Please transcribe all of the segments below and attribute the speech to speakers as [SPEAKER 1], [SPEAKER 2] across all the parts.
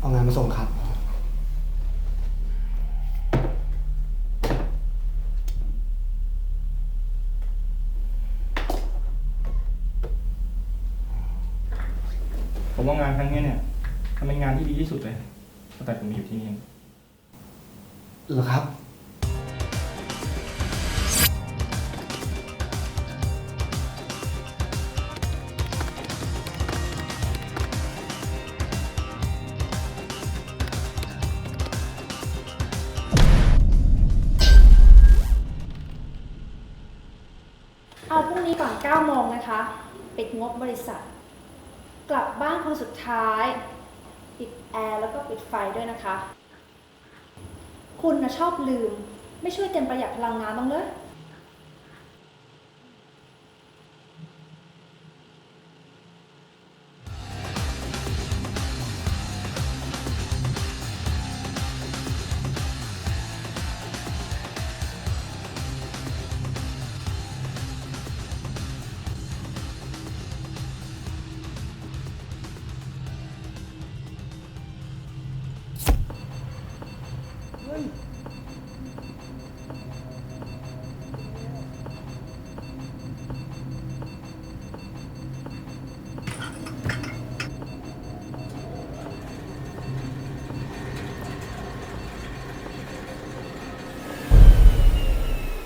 [SPEAKER 1] เอางานมาส่งครับ
[SPEAKER 2] ผมว่างานครั้งเนี้ยเนี่ยมันเป็นงานที่ดีที่สุดเลยตั้งแต่ผมมาอยู่ที่นี่
[SPEAKER 1] เหรอครับ
[SPEAKER 3] ก่อน9โมงนะคะ ปิดงบบริษัท กลับบ้านคนสุดท้าย ปิดแอร์แล้วก็ปิดไฟด้วยนะคะ คุณนะชอบลืม ไม่ช่วยกันประหยัดพลังงานบ้างเลย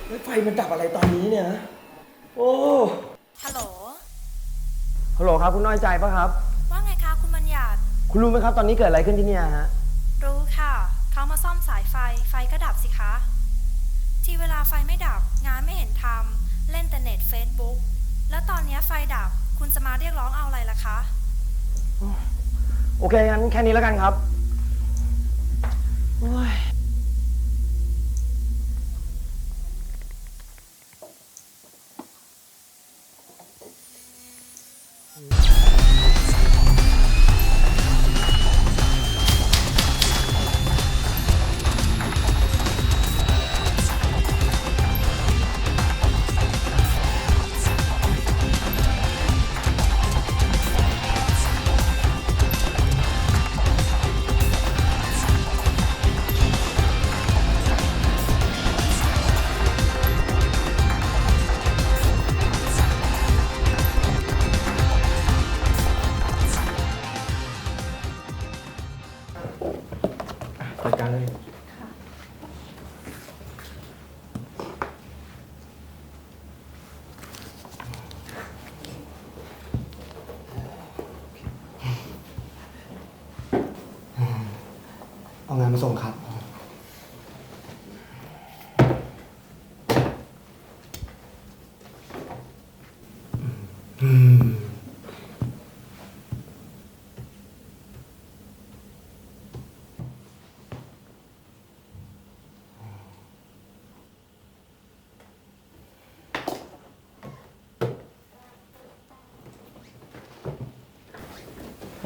[SPEAKER 1] เฮ้ยไฟมันดับอะไรตอนนี้เนี่ยโอ้
[SPEAKER 4] ฮัลโหล
[SPEAKER 1] ฮัลโหลครับ คุณน้อยใจปะครับ
[SPEAKER 4] ว่าไงคะคุณบัญญัติ
[SPEAKER 1] คุณรู้ไหมครับตอนนี้เกิดอะไรขึ้นที่เนี่ยฮะ
[SPEAKER 4] รู้ค่ะ เขามาซ่อมสายไฟ ไฟก็ดับสิคะ ที่เวลาไฟไม่ดับ งานไม่เห็นทำเล่นแต่เน็ตเฟซบุ๊กแล้วตอนเนี้ยไฟดับ คุณจะมาเรียกร้องเอาอะไรล่ะคะ
[SPEAKER 1] โอเคงั้นแค่นี้แล้วกันครับโอ้ย
[SPEAKER 2] จัดการเลย
[SPEAKER 1] เอางานมาส่งครับ อืม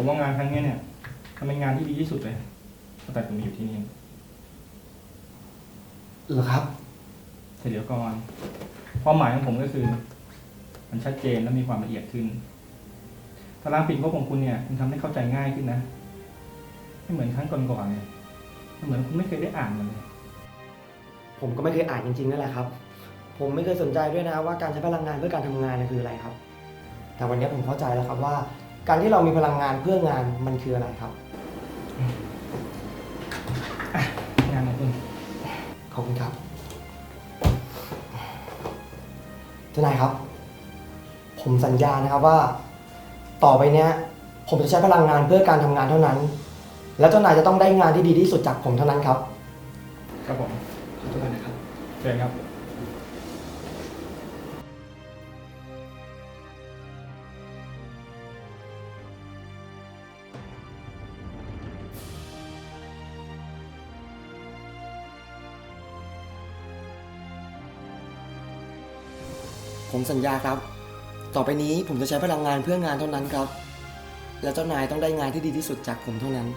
[SPEAKER 2] ผมว่างานครั้งเนี้ยเนี่ยมันเป็นงานที่ดีที่สุดเลยตั้งแต่ผมมาอยู่ที่นี่
[SPEAKER 1] เหรอครับ
[SPEAKER 2] แต่เดี๋ยวก่อนความหมายของผมก็คือ มันชัดเจนและมีความละเอียดขึ้นตารางปิดงบของคุณเนี่ยมันทำให้เข้าใจง่ายขึ้นนะไม่เหมือนครั้งก่อนๆเลยมันเหมือนคุณไม่เคยได้อ่านมันเลย
[SPEAKER 1] ผมก็ไม่เคยอ่านจริงๆนั่นแหละครับ ผมไม่เคยสนใจด้วยนะว่าการใช้พลังงานเพื่อการทำงานน่ะคืออะไรครับ แต่วันนี้ผมเข้าใจแล้วครับว่า การที่เรามีพลังงานเพื่องานมันคืออะไรครับ
[SPEAKER 2] งานของคุณ
[SPEAKER 1] ขอบคุณครับเจ้านายครับ ผมสัญญานะครับว่า ต่อไปเนี้ย ผมจะใช้พลังงานเพื่อการทำงานเท่านั้น แล้วเจ้านายจะต้องได้งานที่ดีที่สุดจากผมเท่านั้นครับ
[SPEAKER 2] ครับผม
[SPEAKER 1] ขอตัวก่อนนะครับ
[SPEAKER 2] เชิญครับ
[SPEAKER 1] ผมสัญญาครับ ต่อไปนี้ผมจะใช้พลังงานเพื่องานเท่านั้นครับ และเจ้านายต้องได้งานที่ดีที่สุดจากผมเท่านั้น